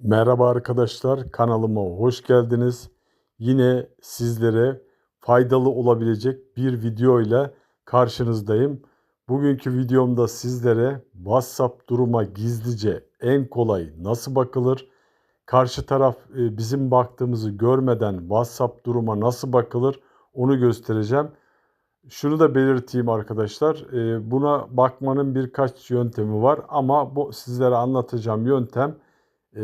Merhaba arkadaşlar, kanalıma hoş geldiniz. Yine sizlere faydalı olabilecek bir video ile karşınızdayım. Bugünkü videomda sizlere WhatsApp duruma gizlice en kolay nasıl bakılır? Karşı taraf e, bizim baktığımızı görmeden WhatsApp duruma nasıl bakılır? Onu göstereceğim. Şunu da belirteyim arkadaşlar. e, Buna bakmanın birkaç yöntemi var ama bu sizlere anlatacağım yöntem e,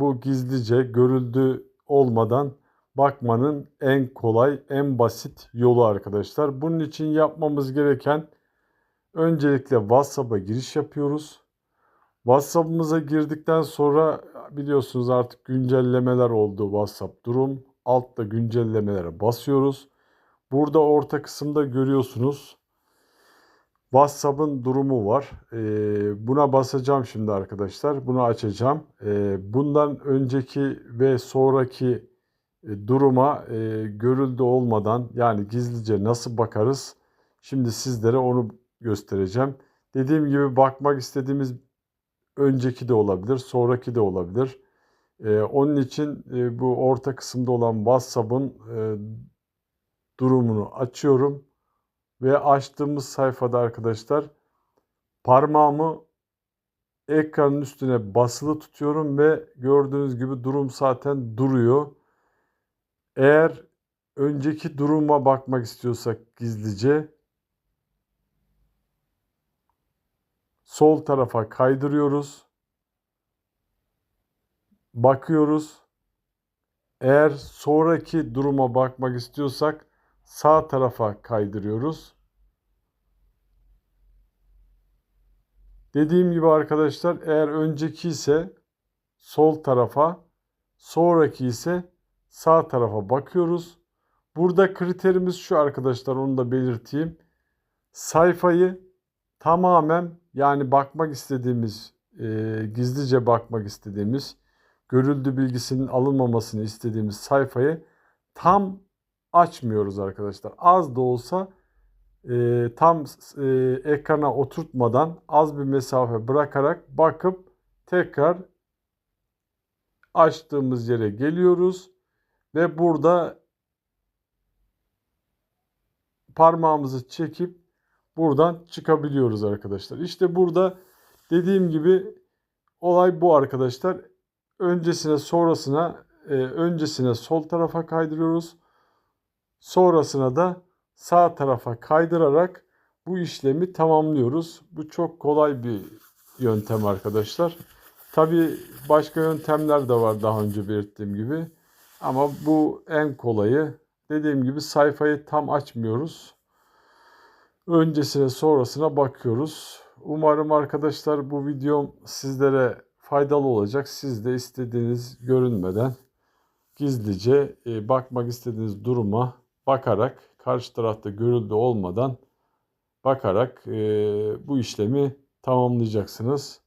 bu gizlice görüldü olmadan bakmanın en kolay, en basit yolu arkadaşlar. Bunun için yapmamız gereken öncelikle WhatsApp'a giriş yapıyoruz. WhatsApp'ımıza girdikten sonra biliyorsunuz artık güncellemeler oldu WhatsApp durum. Altta güncellemelere basıyoruz. Burada orta kısımda görüyorsunuz. WhatsApp'ın durumu var. Ee, buna basacağım şimdi arkadaşlar. Bunu açacağım. Ee, bundan önceki ve sonraki e, duruma e, görüldü olmadan yani gizlice nasıl bakarız? Şimdi sizlere onu göstereceğim. Dediğim gibi bakmak istediğimiz önceki de olabilir, sonraki de olabilir. Ee, onun için e, bu orta kısımda olan WhatsApp'ın durumunu açıyorum. Ve açtığımız sayfada arkadaşlar parmağımı ekranın üstüne basılı tutuyorum ve gördüğünüz gibi durum zaten duruyor. Eğer önceki duruma bakmak istiyorsak gizlice sol tarafa kaydırıyoruz. Bakıyoruz. Eğer sonraki duruma bakmak istiyorsak sağ tarafa kaydırıyoruz. Dediğim gibi arkadaşlar eğer önceki ise sol tarafa, sonraki ise sağ tarafa bakıyoruz. Burada kriterimiz şu arkadaşlar onu da belirteyim. Sayfayı tamamen yani bakmak istediğimiz, e, gizlice bakmak istediğimiz, görüldü bilgisinin alınmamasını istediğimiz sayfayı tam açmıyoruz arkadaşlar. Az da olsa e, tam e, ekrana oturtmadan az bir mesafe bırakarak bakıp tekrar açtığımız yere geliyoruz ve burada parmağımızı çekip buradan çıkabiliyoruz arkadaşlar. İşte burada dediğim gibi olay bu arkadaşlar. Öncesine sonrasına e, öncesine sol tarafa kaydırıyoruz. Sonrasına da sağ tarafa kaydırarak bu işlemi tamamlıyoruz. Bu çok kolay bir yöntem arkadaşlar. Tabi başka yöntemler de var daha önce belirttiğim gibi. Ama bu en kolayı. Dediğim gibi sayfayı tam açmıyoruz. Öncesine sonrasına bakıyoruz. Umarım arkadaşlar bu videom sizlere faydalı olacak. Siz de istediğiniz görünmeden gizlice e, bakmak istediğiniz duruma bakarak karşı tarafta görüldü olmadan bakarak e, bu işlemi tamamlayacaksınız.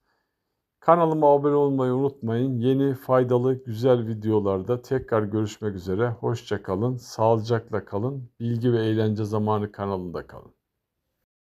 Kanalıma abone olmayı unutmayın. Yeni faydalı güzel videolarda tekrar görüşmek üzere. Hoşça kalın, sağlıcakla kalın. Bilgi ve eğlence zamanı kanalında kalın.